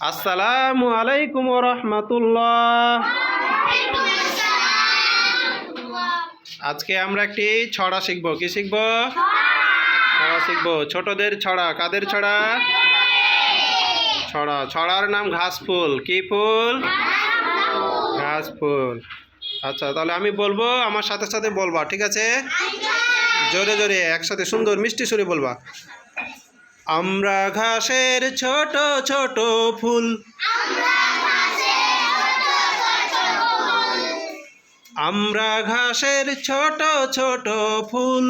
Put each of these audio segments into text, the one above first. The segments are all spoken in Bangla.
আসসালামু আলাইকুম রহমতুল্লাহ। আজকে আমরা একটি ছড়া শিখব। কি শিখব? ছড়া শিখব। ছোটদের ছড়া। কাদের ছড়া? ছড়া। ছড়ার নাম ঘাস ফুল। কি ফুল? ঘাস ফুল। আচ্ছা তাহলে আমি বলব, আমার সাথে সাথে বলবা, ঠিক আছে? জোরে জোরে, একসাথে সুন্দর মিষ্টি সুরে বলবা। আমরা ঘাসের ছোট ছোট ফুল। আমরা ঘাসের ছোট ছোট ফুল।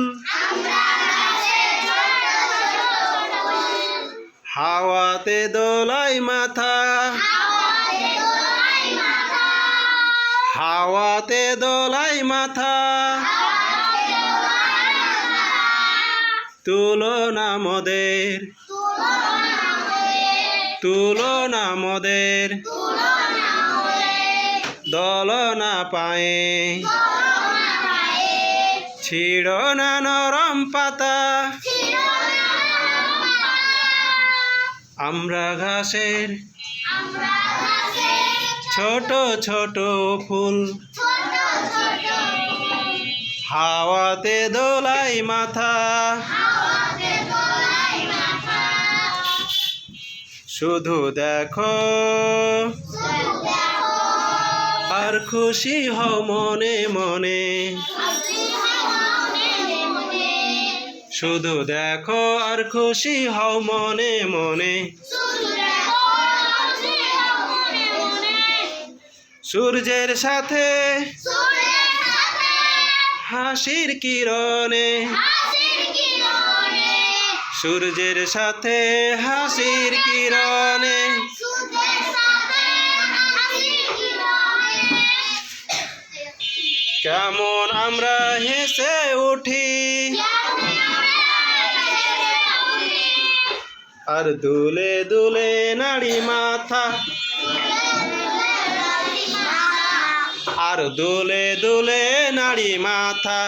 হাওয়াতে দোলাই মাথা। হাওয়াতে দোলাই মাথা। তুলনা মোদের। তুলনা মোদের। দলনা পায়ে। ছিড়ো না নরম পাতা। আমরা ঘাসের। ছোট ছোট ফুল। হাওয়াতে দোলাই মাথা। শুধু দেখো। আর খুশি হও মনে মনে। শুধু দেখো আর খুশি হও মনে মনে। সূর্যের সাথে হাসির কিরণে। সূর্যের সাথে হাসির কিরণে। কেমন আমরা হেসে উঠি। আর দুলে দুলে নাড়ি মাথা। আর দুলে দুলে নাড়ি মাথা।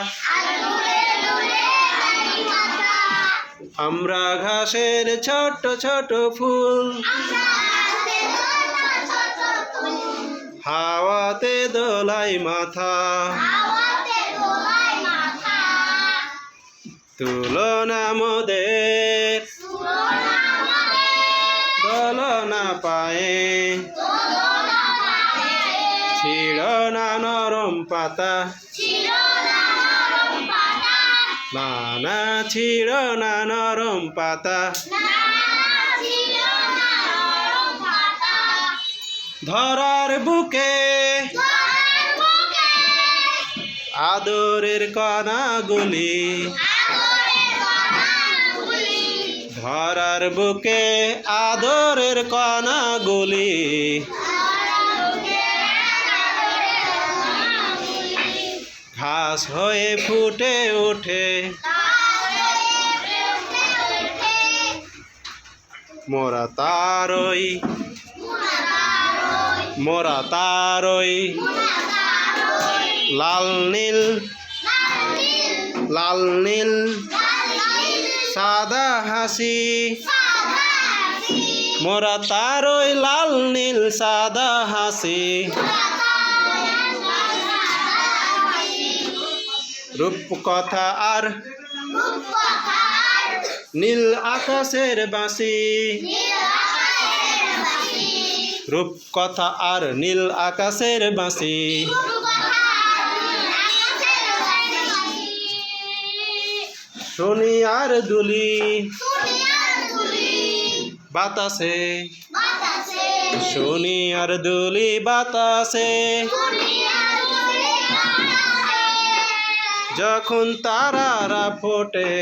আমরা ঘাসের ছোট ছোট ফুল। হাওয়াতে দোলাই মাথা। তুলনা মোদের। দোলনা পায়ে। ছিড় না নরম পাতা। না না ছিড় না নরম পাতা। ধরার বুকে। আদরের কণাগুলি। ধরার বুকে আদরের কণাগুলি। ঘাস হয়ে ফুটে ওঠে। মোরা তারই। মোরা তারই। লাল নীল। লাল নীল। সাদা হাসি। মোরা তারই লাল নীল, সাদা হাসি। রূপ কথা আর নীল আকাশের বাঁশি। রূপ কথা আর নীল আকাশের বাঁশি। শুনি আর দুলি। বাতাসে। শুনি আর দুলি বাতাসে। যখন তারারা ফোটে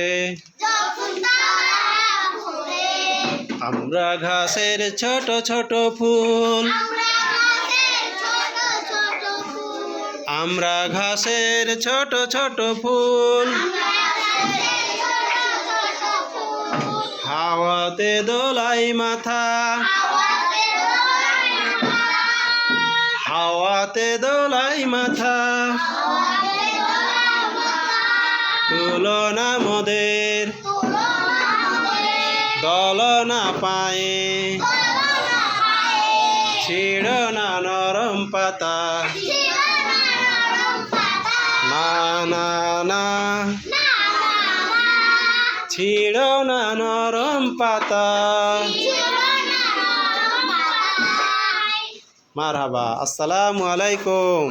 আমরা ঘাসের ছোট ছোট ফুল। আমরা ঘাসের ছোট ছোট ফুল। হাওয়াতে দোলাই মাথা। হাওয়াতে দোলাই মাথা। তুলনা মোদের দলনা পায়ে, ছিড়ো না নরম পাতা না, ছিড়ো না নরম পাতা। মারহাবা, আসসালামু আলাইকুম।